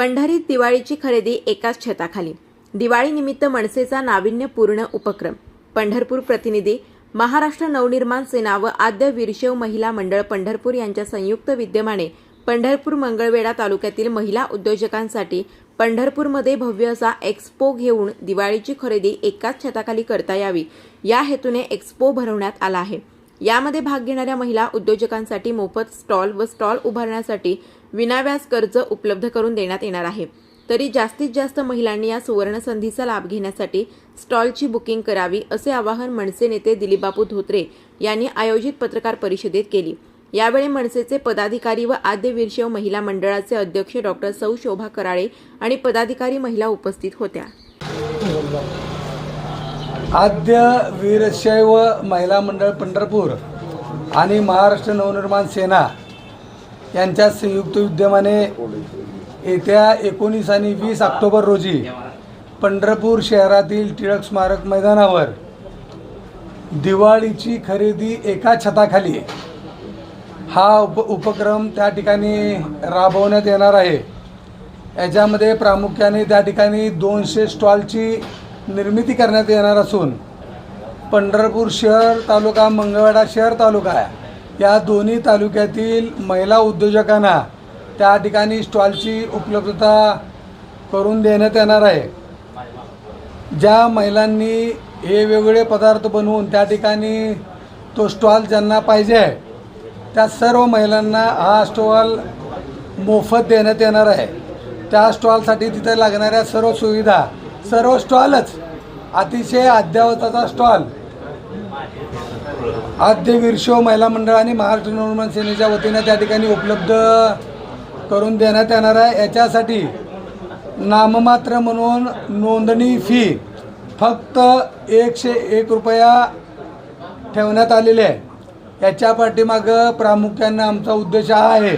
पंढरीत दिवाळीची खरेदी एकाच छताखाली. दिवाळीनिमित्त मनसेचा नाविन्यपूर्ण उपक्रम. पंढरपूर प्रतिनिधी महाराष्ट्र नवनिर्माण सेना व आद्य वीरशैव महिला मंडळ पंढरपूर यांच्या संयुक्त विद्यमाने पंढरपूर मंगळवेढा तालुक्यातील महिला उद्योजकांसाठी पंढरपूरमध्ये भव्य असा एक्स्पो घेऊन दिवाळीची खरेदी एकाच छताखाली करता यावी. या हेतूने एक्स्पो भरवण्यात आला आहे. यामध्ये भाग घेणाऱ्या महिला उद्योजकांसाठी मोफत स्टॉल व स्टॉल उभारण्यासाठी विनाव्याज कर्ज उपलब्ध करून देण्यात येणार आहे. तरी जास्तीत जास्त महिलांनी या सुवर्णसंधीचा लाभ घेण्यासाठी स्टॉलची बुकिंग करावी असे आवाहन मनसे नेते दिलीपबापू धोत्रे यांनी आयोजित पत्रकार परिषदेत केली. यावेळी मनसेचे पदाधिकारी व आद्य वीरशैव महिला मंडळाचे अध्यक्ष डॉक्टर सौ शोभा कराळे आणि पदाधिकारी महिला उपस्थित होत्या. आद्य वीरशैव महिला मंडळ पंढरपूर आणि महाराष्ट्र नवनिर्माण सेना यांच्या संयुक्त विद्यमाने येत्या एकोणीस आणि वीस ऑक्टोबर रोजी पंढरपूर शहरातील टिळक स्मारक मैदानावर दिवाळीची खरेदी एका छताखाली हा उप उपक्रम त्या ठिकाणी राबवण्यात येणार आहे. याच्यामध्ये प्रामुख्याने त्या ठिकाणी दोनशे स्टॉलची निर्मिती करण्यात येणार असून पंढरपूर शहर तालुका मंगळवाडा शहर तालुका या दोन्ही तालुक्यातील महिला उद्योजकांना त्या ठिकाणी स्टॉलची उपलब्धता करून देण्यात येणार आहे. ज्या महिलांनी हे वेगवेगळे पदार्थ बनवून त्या ठिकाणी तो स्टॉल ज्यांना पाहिजे आहे त्या सर्व महिलांना हा स्टॉल मोफत देण्यात येणार आहे. त्या स्टॉलसाठी तिथे लागणाऱ्या सर्व सुविधा सर्व स्टॉलच अतिशय अद्ययावताचा स्टॉल आद्य वीरशो महिला मंडळ आणि महाराष्ट्र नवनिर्माण सेनेच्या वतीनं त्या ठिकाणी उपलब्ध करून देण्यात येणार आहे. याच्यासाठी नाममात्र म्हणून नोंदणी फी फक्त एकशे एक रुपया ठेवण्यात आलेली आहे. याच्या पाठीमागं प्रामुख्यानं आमचा उद्देश हा आहे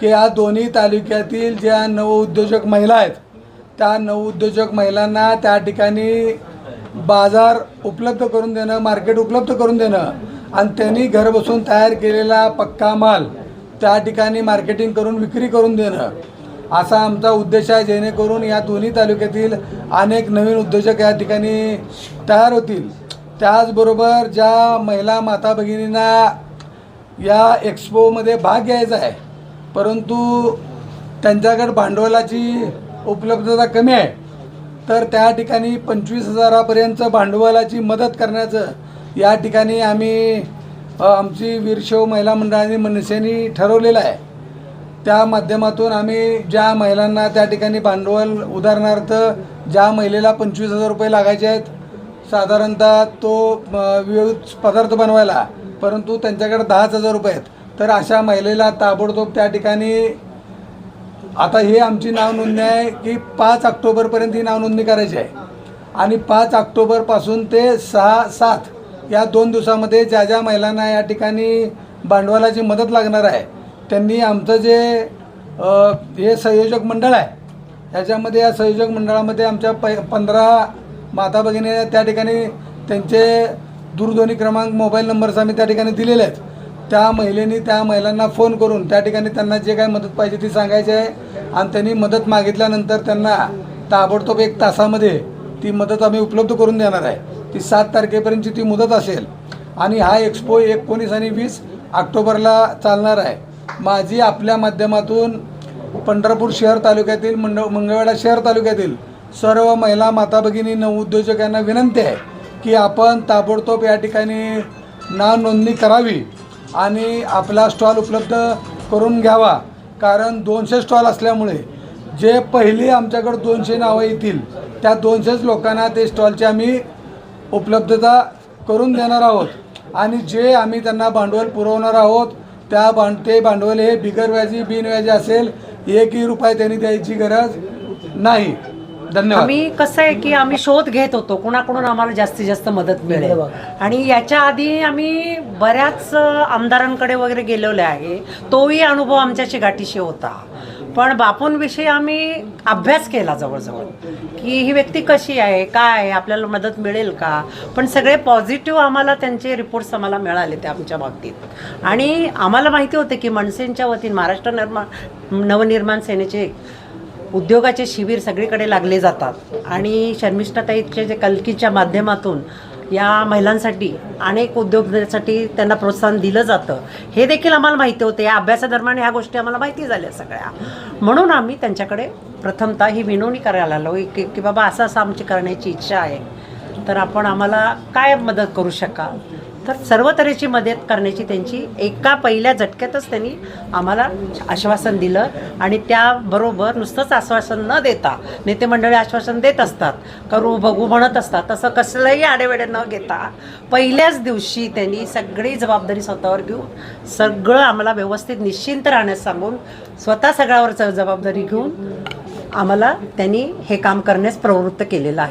की या दोन्ही तालुक्यातील ज्या नवउद्योजक महिला आहेत त्या नवउद्योजक महिलांना त्या ठिकाणी बाजार उपलब्ध करून देणं मार्केट उपलब्ध करून देणं आणि त्यांनी घर बसून तयार केलेला पक्का माल त्या ठिकाणी मार्केटिंग करून विक्री करून देणं. असा आमचा उद्देश आहे जेणेकरून या दोन्ही तालुक्यातील अनेक नवीन उद्योजक या ठिकाणी तयार होतील. त्याचबरोबर ज्या महिला माता भगिनींना या एक्सपोमध्ये भाग घ्यायचा आहे परंतु त्यांच्याकडे भांडवलाची उपलब्धता कमी आहे. तर त्या ठिकाणी पंचवीस हजारापर्यंत भांडवलाची मदत करण्याचं या ठिकाणी आम्ही आमची वीरशैव महिला मंडळाने मनसेनी ठरवलेलं आहे. त्या माध्यमातून आम्ही ज्या महिलांना त्या ठिकाणी भांडवल उदाहरणार्थ ज्या महिलेला पंचवीस हजार रुपये लागायचे आहेत साधारणतः तो विविध पदार्थ बनवायला परंतु त्यांच्याकडे दहाच हजार रुपये आहेत. तर अशा महिलेला ताबडतोब त्या ठिकाणी आता हे आमची नाव नोंदणी आहे की पाच ऑक्टोबरपर्यंत ही नाव नोंदणी करायची आहे. आणि पाच ऑक्टोबरपासून ते सहा सात या दोन दिवसामध्ये ज्या ज्या महिलांना या ठिकाणी भांडवलाची मदत लागणार आहे त्यांनी आमचं जे हे संयोजक मंडळ आहे ह्याच्यामध्ये या संयोजक मंडळामध्ये आमच्या प पंधरा माता भगिनी त्या ठिकाणी त्यांचे दूरध्वनी क्रमांक मोबाईल नंबर्स आम्ही त्या ठिकाणी दिलेले आहेत. त्या महिलेनी त्या महिलांना फोन करून त्या ठिकाणी त्यांना जे काय मदत पाहिजे ती सांगायची आहे. आणि त्यांनी मदत मागितल्यानंतर त्यांना ताबडतोब एक तासामध्ये ती मदत आम्ही उपलब्ध करून देणार आहे. ती सात तारखेपर्यंतची ती मुदत असेल. आणि हा एक्सपो एकोणीस आणि वीस ऑक्टोबरला चालणार आहे. माझी आपल्या माध्यमातून पंढरपूर शहर तालुक्यातील मंड मंगळवेढा शहर तालुक्यातील सर्व महिला माता भगिनी नवउद्योजकांना विनंती आहे की आपण ताबडतोब या ठिकाणी नाव नोंदणी करावी. आणि आपला स्टॉल उपलब्ध करून घ्यावा. कारण दोनशे स्टॉल असल्यामुळे जे पहिली आमच्याकडे दोनशे नावं येतील त्या दोनशेच लोकांना ते स्टॉलची आम्ही उपलब्धता करून देणार आहोत. आणि जे आम्ही त्यांना भांडवल पुरवणार आहोत त्या भांड ते भांडवल हे बिगर व्याजी बिनव्याजी असेल एकही रुपये त्यांनी द्यायची गरज नाही. धन्यवाद. आम्ही कसं आहे की आम्ही शोध घेत होतो कुणाकडून आम्हाला जास्तीत जास्त मदत मिळेल. आणि याच्या आधी आम्ही बऱ्याच आमदारांकडे वगैरे गेलेलो आहे. तोही अनुभव आमच्याशी गाठीशी होता. पण बापूंविषयी आम्ही अभ्यास केला जवळजवळ की ही व्यक्ती कशी आहे काय आहे आपल्याला मदत मिळेल का? पण सगळे पॉझिटिव्ह आम्हाला त्यांचे रिपोर्ट्स आम्हाला मिळाले ते आमच्या बाबतीत. आणि आम्हाला माहिती होते की मनसेंच्या वतीने महाराष्ट्र निर्माण नवनिर्माण सेनेचे उद्योगाचे शिबिर सगळीकडे लागले जातात. आणि शर्मिष्ठाताईच्या जे कलकीच्या माध्यमातून या महिलांसाठी अनेक उद्योगासाठी त्यांना प्रोत्साहन दिलं जातं हे देखील आम्हाला माहिती होते. या अभ्यासादरम्यान ह्या गोष्टी आम्हाला माहिती झाल्या सगळ्या. म्हणून आम्ही त्यांच्याकडे प्रथमतः ही विनवणी करायला आलो की की बाबा असं असं आमची करण्याची इच्छा आहे. तर आपण आम्हाला काय मदत करू शकाल? तर सर्व तऱ्हेची मदत करण्याची त्यांची एका पहिल्या झटक्यातच त्यांनी आम्हाला आश्वासन दिलं. आणि त्याबरोबर नुसतंच आश्वासन न देता नेते मंडळी आश्वासन देत असतात करू बघू म्हणत असतात तसं कसलंही आडेवेडे न घेता पहिल्याच दिवशी त्यांनी सगळी जबाबदारी स्वतःवर घेऊन सगळं आम्हाला व्यवस्थित निश्चिंत राहण्यास सांगून स्वतः सगळ्यावर जबाबदारी घेऊन आम्हाला त्यांनी हे काम करण्यास प्रवृत्त केलेलं आहे.